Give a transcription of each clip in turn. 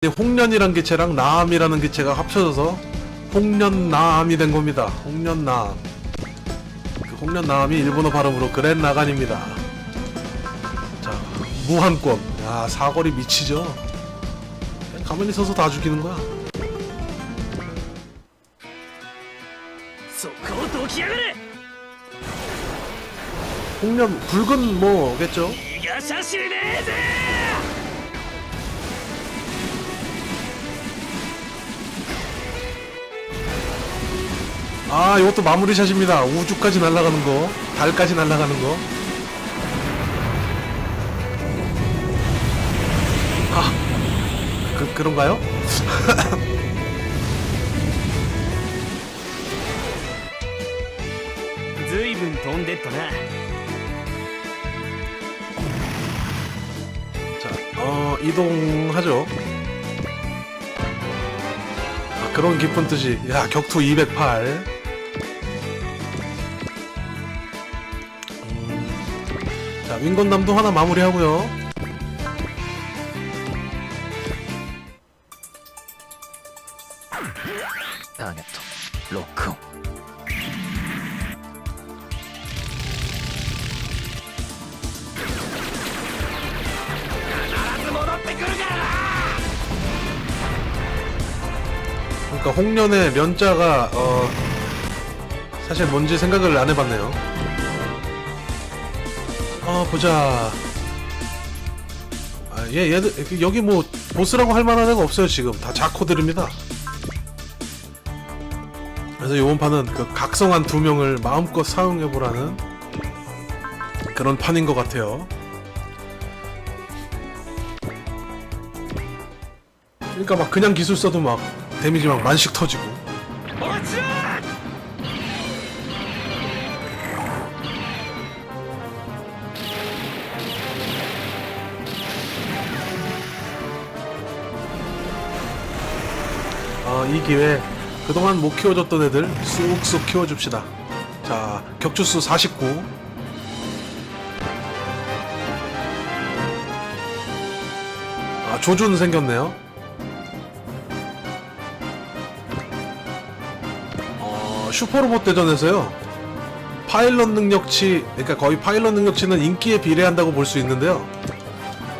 근데 홍련이란 개체랑 나암이라는 개체가 합쳐져서 홍련나암이 된 겁니다. 홍련나암. 그 홍련나암이 일본어 발음으로 그랜나간입니다. 자, 무한권. 야, 사거리 미치죠? 가만히 서서 다 죽이는 거야. 홍련, 붉은 뭐겠죠? 아 이것도 마무리샷입니다. 우주까지 날아가는 거 달까지 날아가는 거. 아, 그, 그런가요? 분 돈댔더나 자, 어, 이동하죠. 아, 그런 기쁜 뜻이 야 격투 208 윙건담도 하나 마무리하고요. 그러니까 홍련의 면자가 어 사실 뭔지 생각을 안 해봤네요. 아 보자. 아, 얘 얘들 여기 뭐 보스라고 할 만한 애가 없어요 지금 다 자코들입니다. 그래서 이번 판은 그 각성한 두 명을 마음껏 사용해보라는 그런 판인 것 같아요. 그러니까 막 그냥 기술 써도 막 데미지 막 만씩 터지고 어, 이 기회에 그동안 못 키워줬던 애들 쑥쑥 키워줍시다. 자, 격주수 49. 아, 조준 생겼네요. 어, 슈퍼로봇 대전에서요. 파일럿 능력치, 그러니까 거의 파일럿 능력치는 인기에 비례한다고 볼 수 있는데요.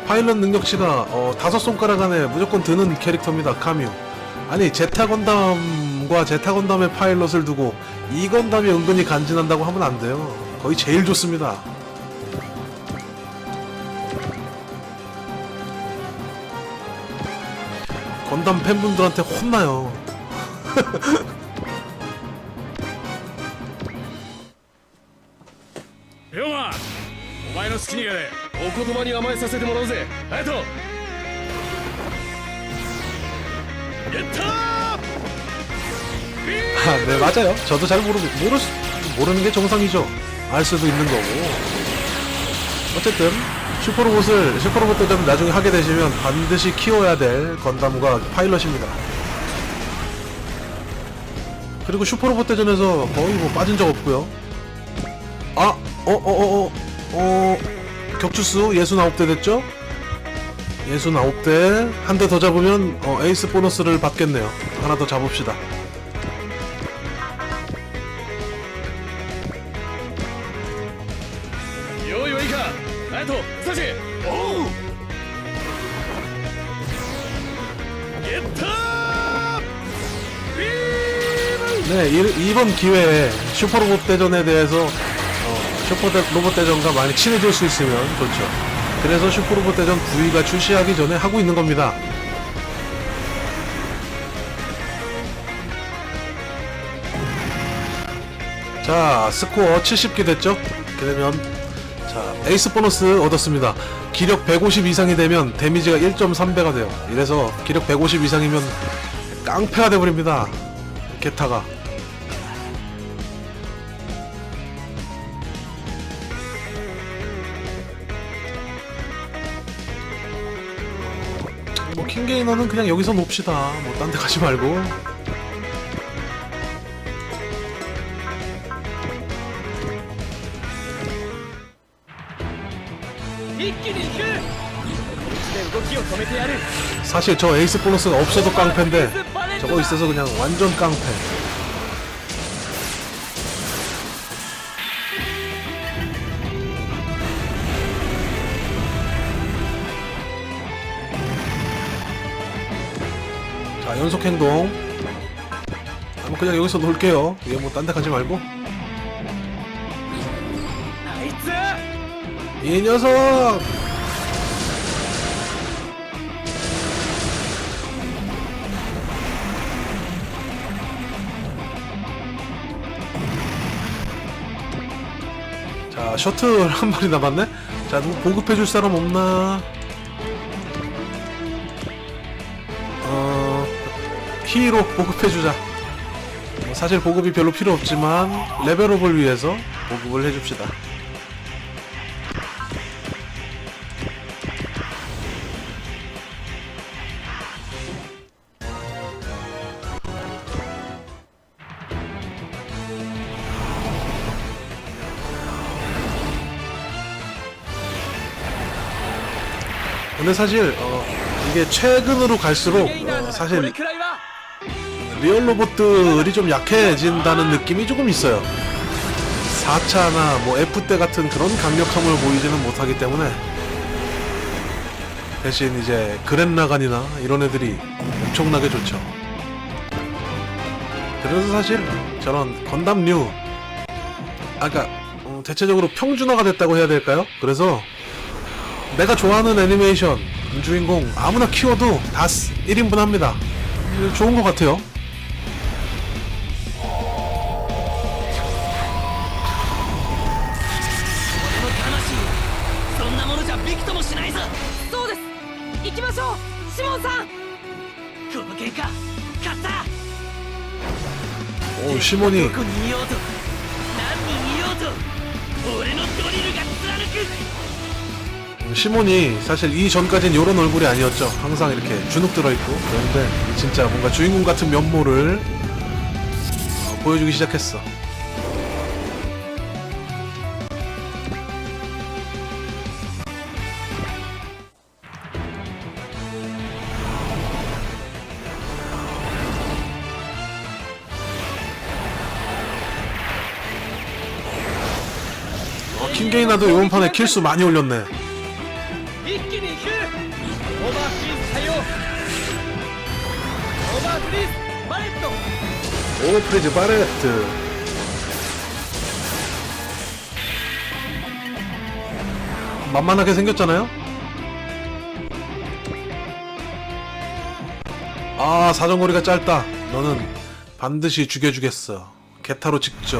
파일럿 능력치가 어, 다섯 손가락 안에 무조건 드는 캐릭터입니다. 카뮤. 아니 제타 건담과 제타 건담의 파일럿을 두고 이 건담이 은근히 간지난다고 하면 안 돼요. 거의 제일 좋습니다. 건담 팬분들한테 혼나요. 龍馬お前の好きにやれお言葉に甘えさせてもらうぜ隼人や 아, 네 맞아요. 저도 잘 모르 모르 모르는 게 정상이죠. 알 수도 있는 거고. 어쨌든 슈퍼로봇을 슈퍼로봇 대전 나중에 하게 되시면 반드시 키워야 될 건담과 파일럿입니다. 그리고 슈퍼로봇 대전에서 거의 뭐 빠진 적 없고요. 아, 어, 어, 어, 어, 어, 격추수 69대 됐죠? 예순 아홉 대 한 대 더 잡으면 어, 에이스 보너스를 받겠네요. 하나 더 잡읍시다. 네, 이, 번 기회에 슈퍼로봇 대전에 대해서 어, 슈퍼 로봇 대전과 많이 친해질 수 있으면 좋죠. 그래서 슈퍼로봇 대전 9위가 출시하기 전에 하고 있는 겁니다. 자, 스코어 70개 됐죠? 그러면 자, 에이스 보너스 얻었습니다. 기력 150 이상이 되면 데미지가 1.3배가 돼요. 이래서 기력 150 이상이면 깡패가 돼버립니다. 게타가. 게이너는 그냥 여기서 놉시다. 뭐 딴 데 가지 말고. 사실 저 에이스 보너스는 없어도 깡패인데 저거 있어서 그냥 완전 깡패. 연속 행동. 한번 그냥 여기서 놀게요. 이게 뭐딴 데 가지 말고. 이 녀석! 자, 셔틀 한 마리 남았네? 자, 누구 보급해줄 사람 없나? 키로 보급해주자. 뭐 사실 보급이 별로 필요 없지만 레벨업을 위해서 보급을 해줍시다. 근데 사실 어, 이게 최근으로 갈수록 어, 사실 리얼 로봇들이 좀 약해진다는 느낌이 조금 있어요. 4차나 뭐 F때 같은 그런 강력함을 보이지는 못하기 때문에 대신 이제 그랜라간이나 이런 애들이 엄청나게 좋죠. 그래서 사실 저런 건담류 아까 어, 대체적으로 평준화가 됐다고 해야 될까요? 그래서 내가 좋아하는 애니메이션 주인공 아무나 키워도 다 1인분 합니다. 좋은 것 같아요. 오 시몬이 どこにいようと何人いようと俺のドリルが貫く 시몬이 사실 이 전까진 이런 얼굴이 아니었죠. 항상 이렇게 주눅 들어 있고 그런데 진짜 뭔가 주인공 같은 면모를 어, 보여주기 시작했어. 케이나도 이번 판에 킬수 많이 올렸네. 오 프리즈 바레트. 만만하게 생겼잖아요. 아 사정거리가 짧다. 너는 반드시 죽여주겠어. 게타로 직접.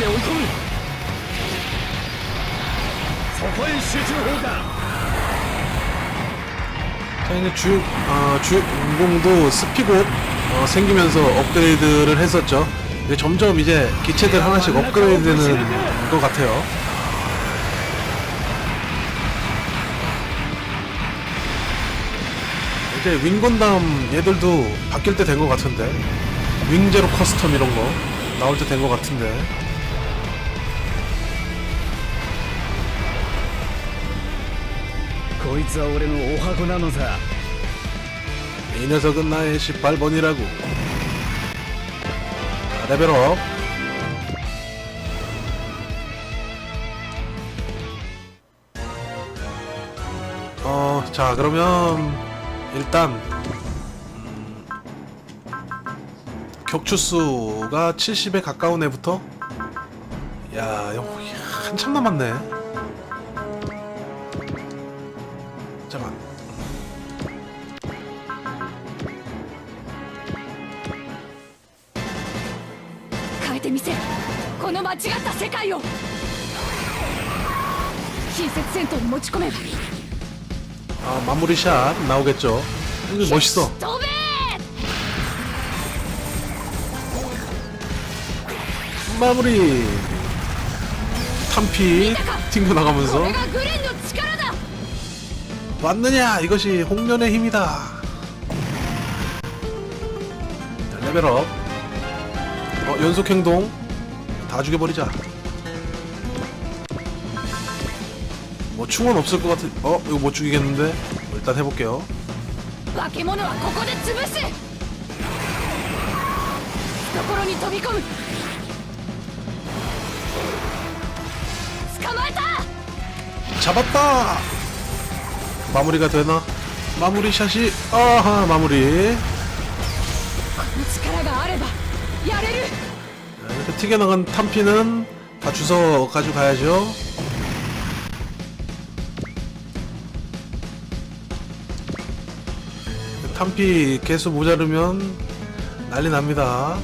で追い込むそこへ集中砲火 자 이제 주, 어, 주인공도 스피고 어, 생기면서 업그레이드를 했었죠. 이제 점점 이제 기체들 하나씩 업그레이드되는 것 같아요. 이제 윙건담 얘들도 바뀔 때 된 것 같은데 윙제로 커스텀 이런 거 나올 때 된 것 같은데 こいつは俺のお箱なのさ 이 녀석은 나의 18번이라고 레벨업 어, 자 그러면 일단 음, 격추수가 70에 가까운 애부터 야 영- 한참 남았네 近接戦闘に持ち込めば 아 마무리 샷 나오겠죠 이거 멋있어 飛べ 마무리 탐피 튕겨 나가면서 これがグレンの力だ 왔느냐 이것이 홍련의 힘이다 자, 레벨업 어, 연속 행동 다 죽여버리자 뭐 충원 없을 것 같은 어? 이거 못 죽이겠는데? 뭐 일단 해볼게요 잡았다! 마무리가 되나? 마무리 샷이 아하 마무리 튀겨나간 탄피는 다 주워 가지고 가야죠 탄피 개수 모자르면 난리 납니다.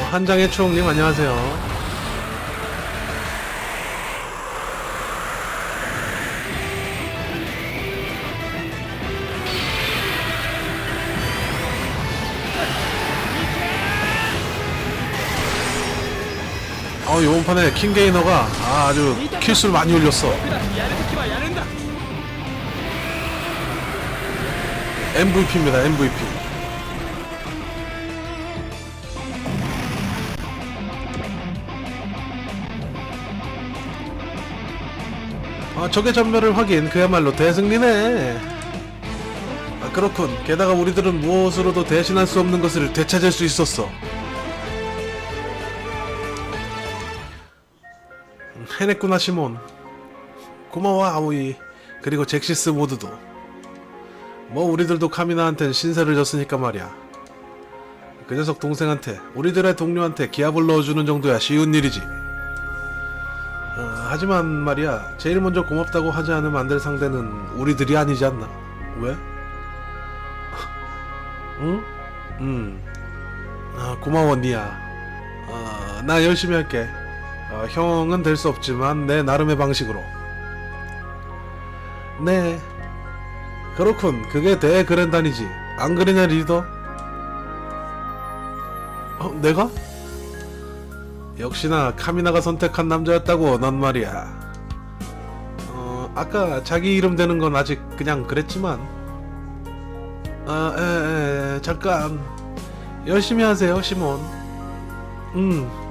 어, 한장의 추억님 안녕하세요. 어, 요번 판에 킹게이너가 아, 주 킬수를 많이 올렸어. MVP입니다, MVP. 아, 적의 전멸을 확인. 그야말로 대승리네. 아, 그렇군. 게다가 우리들은 무엇으로도 대신할 수 없는 것을 되찾을 수 있었어. 해냈구나 시몬 고마워 아오이 그리고 잭시스 모두도 뭐 우리들도 카미나한텐 신세를 졌으니까 말이야. 그 녀석 동생한테 우리들의 동료한테 기합을 넣어주는 정도야 쉬운 일이지. 어, 하지만 말이야 제일 먼저 고맙다고 하지 않으면 안 될 상대는 우리들이 아니지 않나? 왜? 응? 음. 아, 고마워 니야. 어, 나 열심히 할게. 어, 형은 될 수 없지만 내 나름의 방식으로. 네. 그렇군. 그게 대그랜단이지. 안 그러냐 리더? 어, 내가? 역시나 카미나가 선택한 남자였다고 넌 말이야. 어, 아까 자기 이름 되는 건 아직 그냥 그랬지만. 아, 에, 에, 잠깐. 열심히 하세요, 시몬. 음.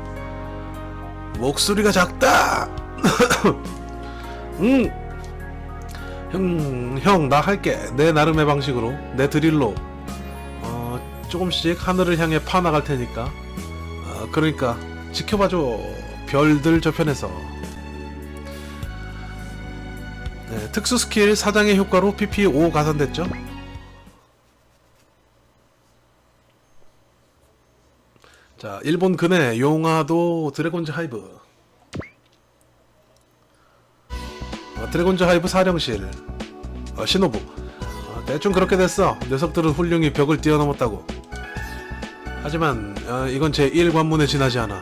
목소리가 작다. 음. 형, 형, 나 할게. 내 나름의 방식으로, 내 드릴로, 어, 조금씩 하늘을 향해 파나갈 테니까. 어, 그러니까, 지켜봐줘. 별들 저편에서. 네, 특수 스킬 사장의 효과로 PP 5 가산됐죠? 자, 일본 근해 용화도 드래곤즈 하이브. 어, 드래곤즈 하이브 사령실. 어, 신호부. 어, 대충 그렇게 됐어. 녀석들은 훌륭히 벽을 뛰어넘었다고. 하지만 어, 이건 제 1관문에 지나지 않아.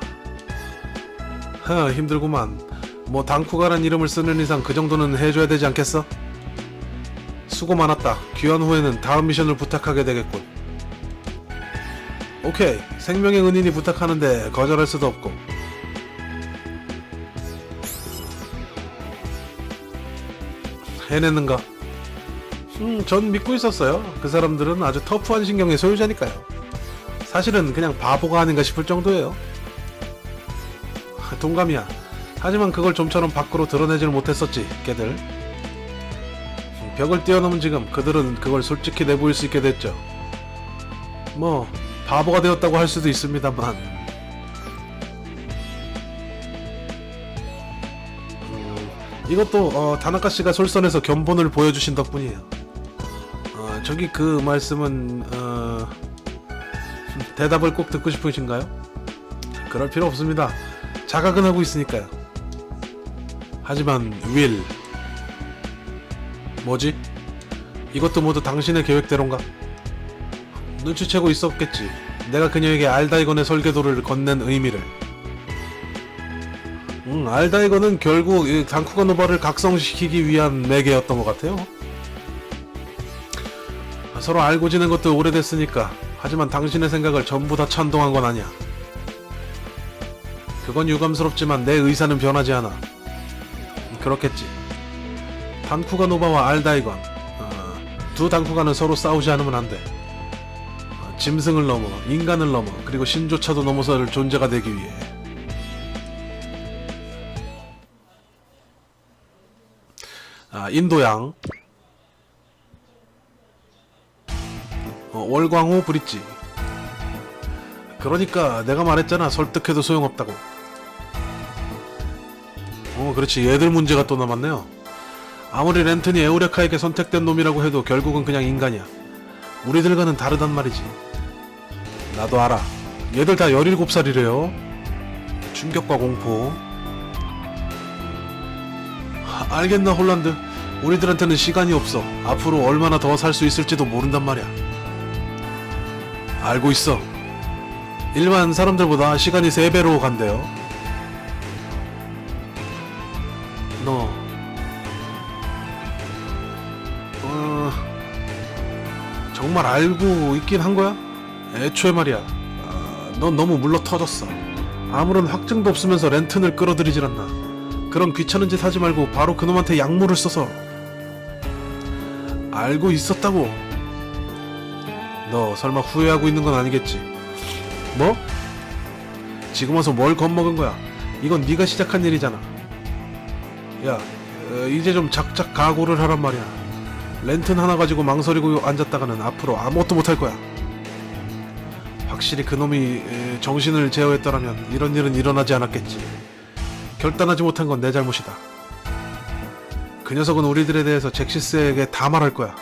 허 힘들구만. 뭐 당쿠가란 이름을 쓰는 이상 그 정도는 해줘야 되지 않겠어? 수고 많았다. 귀환 후에는 다음 미션을 부탁하게 되겠군 오케이 생명의 은인이 부탁하는데 거절할 수도 없고 해냈는가? 음, 전 믿고 있었어요. 그 사람들은 아주 터프한 신경의 소유자니까요. 사실은 그냥 바보가 아닌가 싶을 정도예요. 동감이야. 하지만 그걸 좀처럼 밖으로 드러내질 못했었지, 걔들. 음, 벽을 뛰어넘은 지금 그들은 그걸 솔직히 내보일 수 있게 됐죠. 뭐 바보가 되었다고 할 수도 있습니다만 음, 이것도 어, 다나카 씨가 솔선해서 견본을 보여주신 덕분이에요. 어, 저기 그 말씀은 어, 대답을 꼭 듣고 싶으신가요? 그럴 필요 없습니다. 자각은 하고 있으니까요. 하지만 윌 뭐지? 이것도 모두 당신의 계획대로인가? 눈치채고 있었겠지. 내가 그녀에게 알다이건의 설계도를 건넨 의미를. 음, 알다이건은 결국 이 단쿠가 노바를 각성시키기 위한 매개였던 것 같아요. 아, 서로 알고 지낸 것도 오래됐으니까. 하지만 당신의 생각을 전부 다 찬동한 건 아니야. 그건 유감스럽지만 내 의사는 변하지 않아. 그렇겠지. 단쿠가 노바와 알다이건. 어, 두 단쿠가는 서로 싸우지 않으면 안 돼. 어, 짐승을 넘어 인간을 넘어 그리고 신조차도 넘어설 존재가 되기 위해. 아 인도양. 어, 월광호 브릿지. 그러니까 내가 말했잖아 설득해도 소용없다고. 어 그렇지. 얘들 문제가 또 남았네요. 아무리 렌튼이 에우레카에게 선택된 놈이라고 해도 결국은 그냥 인간이야. 우리들과는 다르단 말이지. 나도 알아. 얘들 다 17살이래요. 충격과 공포. 하, 알겠나, 홀란드. 우리들한테는 시간이 없어. 앞으로 얼마나 더 살 수 있을지도 모른단 말이야. 알고 있어. 일반 사람들보다 시간이 3배로 간대요. 너. 어... 정말 알고 있긴 한 거야? 애초에 말이야. 아, 넌 너무 물러 터졌어. 아무런 확증도 없으면서 렌튼을 끌어들이질 않나. 그런 귀찮은 짓 하지 말고 바로 그놈한테 약물을 써서 알고 있었다고. 너 설마 후회하고 있는 건 아니겠지? 뭐? 지금 와서 뭘 겁먹은 거야? 이건 네가 시작한 일이잖아. 야, 어, 이제 좀 작작 각오를 하란 말이야. 렌튼 하나 가지고 망설이고 앉았다가는 앞으로 아무것도 못할 거야. 확실히 그놈이 에, 정신을 제어했더라면 이런 일은 일어나지 않았겠지. 결단하지 못한 건 내 잘못이다. 그 녀석은 우리들에 대해서 잭시스에게 다 말할 거야.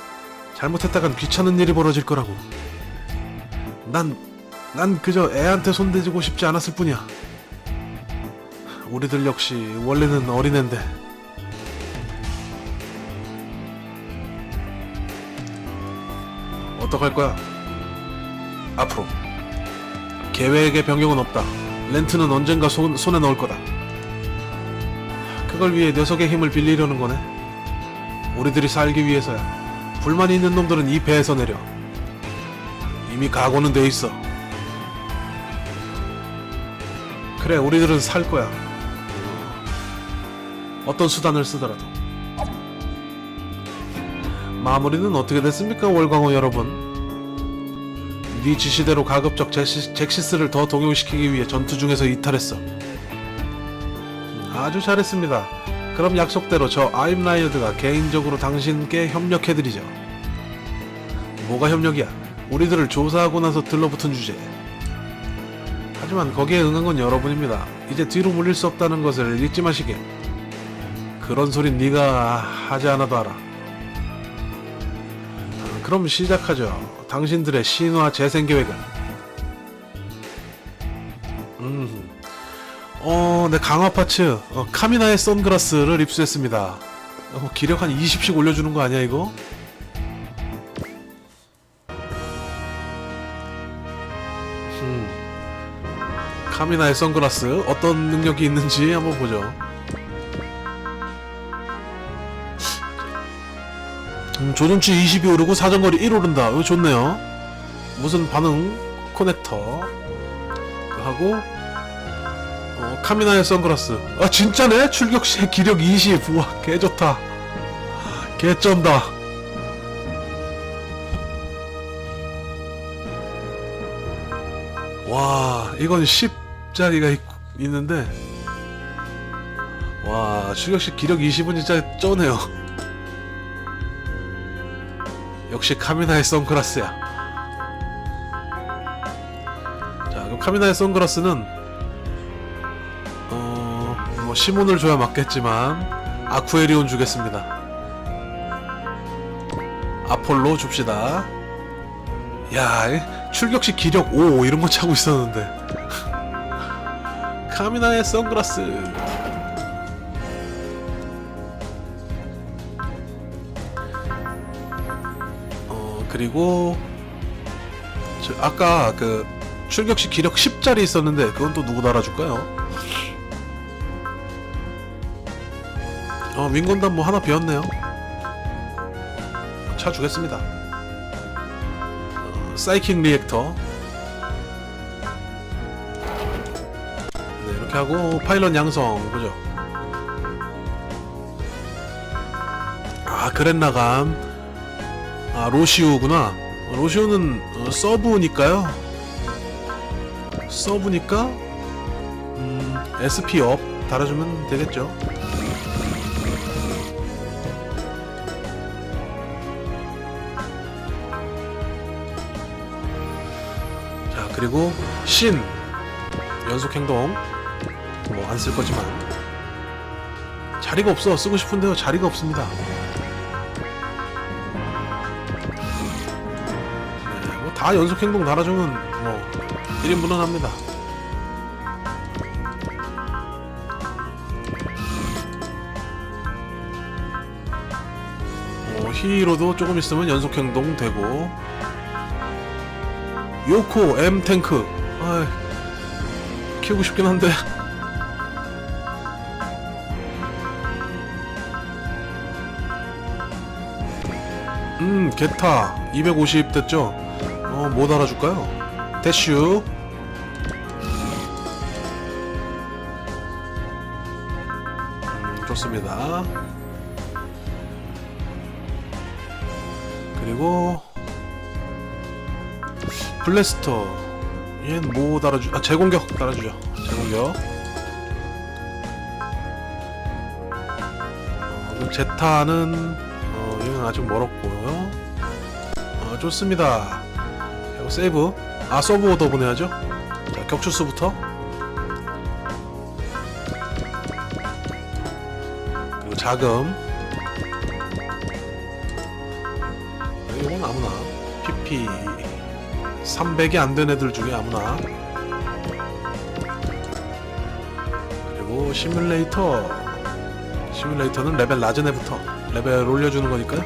잘못했다간 귀찮은 일이 벌어질 거라고. 난, 난 그저 애한테 손대지고 싶지 않았을 뿐이야. 우리들 역시 원래는 어린애인데. 어떡할 거야? 앞으로 계획의 변경은 없다. 렌트는 언젠가 손, 손에 넣을 거다. 그걸 위해 녀석의 힘을 빌리려는 거네. 우리들이 살기 위해서야. 불만이 있는 놈들은 이 배에서 내려. 이미 각오는 돼 있어. 그래, 우리들은 살 거야. 어떤 수단을 쓰더라도. 마무리는 어떻게 됐습니까, 월광호 여러분? 네 지시대로 가급적 잭시, 잭시스를 더 동용시키기 위해 전투 중에서 이탈했어. 음, 아주 잘했습니다. 그럼 약속대로 저 아임라이어드가 개인적으로 당신께 협력해드리죠. 뭐가 협력이야? 우리들을 조사하고 나서 들러붙은 주제. 하지만 거기에 응한 건 여러분입니다. 이제 뒤로 물릴 수 없다는 것을 잊지 마시게. 그런 소린 네가 하지 않아도 알아. 아, 그럼 시작하죠. 당신들의 신화 재생 계획은. 음. 어, 네 강화 파츠 어, 카미나의 선글라스를 입수했습니다. 어, 기력 한 20씩 올려주는 거 아니야 이거? 음. 카미나의 선글라스 어떤 능력이 있는지 한번 보죠. 음, 조준치 20이 오르고 사정거리 1 오른다. 이거 좋네요. 무슨 반응 커넥터 하고 어, 카미나의 선글라스. 아 진짜네? 출격 시 기력 20. 우와 개 좋다. 개 쩐다. 와 이건 10짜리가 있, 있는데 와 출격 시 기력 20은 진짜 쩌네요. 역시 카미나의 선글라스야. 카미나의 선글라스는 어 뭐 시몬을 줘야 맞겠지만 아쿠에리온 주겠습니다. 아폴로 줍시다. 야이 출격시 기력 5 이런 거 차고 있었는데 카미나의 선글라스 그리고 저 아까 그 출격시 기력 10짜리 있었는데 그건 또 누구 달아줄까요? 어 윙건담 뭐 하나 비었네요. 차 주겠습니다. 어, 사이킹 리액터. 네 이렇게 하고 파일럿 양성 보죠? 아 그랜나감 아 로시오구나. 어, 로시오는 어, 서브니까요. 서브니까 음 SP 업 달아주면 되겠죠. 자 그리고 신. 연속 행동. 뭐 안 쓸 거지만. 자리가 없어. 쓰고 싶은데요. 자리가 없습니다 다 연속 행동 달아주면 뭐 1인분은 합니다. 뭐 히로도 조금 있으면 연속 행동 되고. 요코 M 탱크. 아 키우고 싶긴 한데. 음 게타. 250 됐죠 어뭐 달아줄까요? 대슈. 음, 좋습니다. 그리고 블래스터. 얘는 뭐 달아주 아 제공격 달아주죠. 제공격. 어, 제타는 어 얘는 아직 멀었고요. 어 좋습니다 세이브 아 서브 오더 보내야죠. 자 격추수부터. 그리고 자금. 이건 아무나. PP 300이 안 된 애들 중에 아무나. 그리고 시뮬레이터. 시뮬레이터는 레벨 낮은 애부터 레벨 올려주는 거니까요